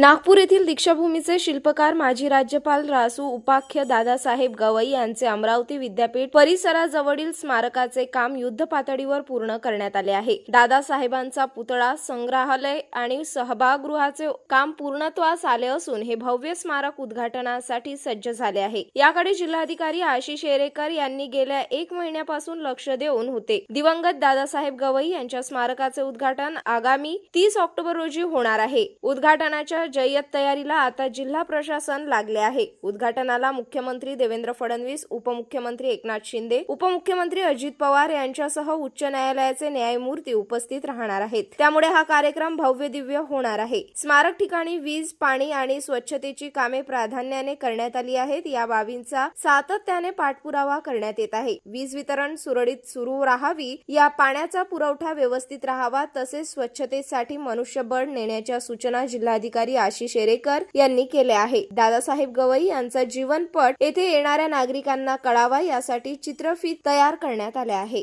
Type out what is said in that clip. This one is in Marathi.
नागपूर येथील दीक्षाभूमीचे शिल्पकार माजी राज्यपाल रासू उपाख्य दादासाहेब गवई यांचे अमरावती विद्यापीठ परिसराजवळील स्मारकाचे काम युद्ध पातळीवर पूर्ण करण्यात आले आहे. दादासाहेबांचा पुतळा संग्रहालय आणि सहभागृहाचे काम पूर्णत्वास आले असून हे भव्य स्मारक उद्घाटनासाठी सज्ज झाले आहे. याकडे जिल्हाधिकारी आशिष एरेकर यांनी गेल्या एक महिन्यापासून लक्ष देऊन होते. दिवंगत दादासाहेब गवई यांच्या स्मारकाचे उद्घाटन आगामी तीस ऑक्टोबर रोजी होणार आहे. उद्घाटनाच्या जय्यत तयारीला आता जिल्हा प्रशासन लागले आहे. उद्घाटनाला मुख्यमंत्री देवेंद्र फडणवीस उपमुख्यमंत्री एकनाथ शिंदे उपमुख्यमंत्री अजित पवार यांच्यासह उच्च न्यायालयाचे न्यायमूर्ती उपस्थित राहणार आहेत. त्यामुळे हा कार्यक्रम भव्य दिव्य होणार आहे. स्मारक ठिकाणी वीज पाणी आणि स्वच्छतेची कामे प्राधान्याने करण्यात आली आहेत. या बाबींचा सातत्याने पाठपुरावा करण्यात येत आहे. वीज वितरण सुरळीत सुरू राहावी या पाण्याचा पुरवठा व्यवस्थित राहावा तसेच स्वच्छतेसाठी मनुष्यबळ नेण्याच्या सूचना जिल्हाधिकारी आशिष एरेकर यांनी केले आहे. दादासाहेब गवई यांचा जीवनपट येथे येणाऱ्या नागरिकांना कळावा यासाठी चित्रफीत तयार करण्यात आले आहे.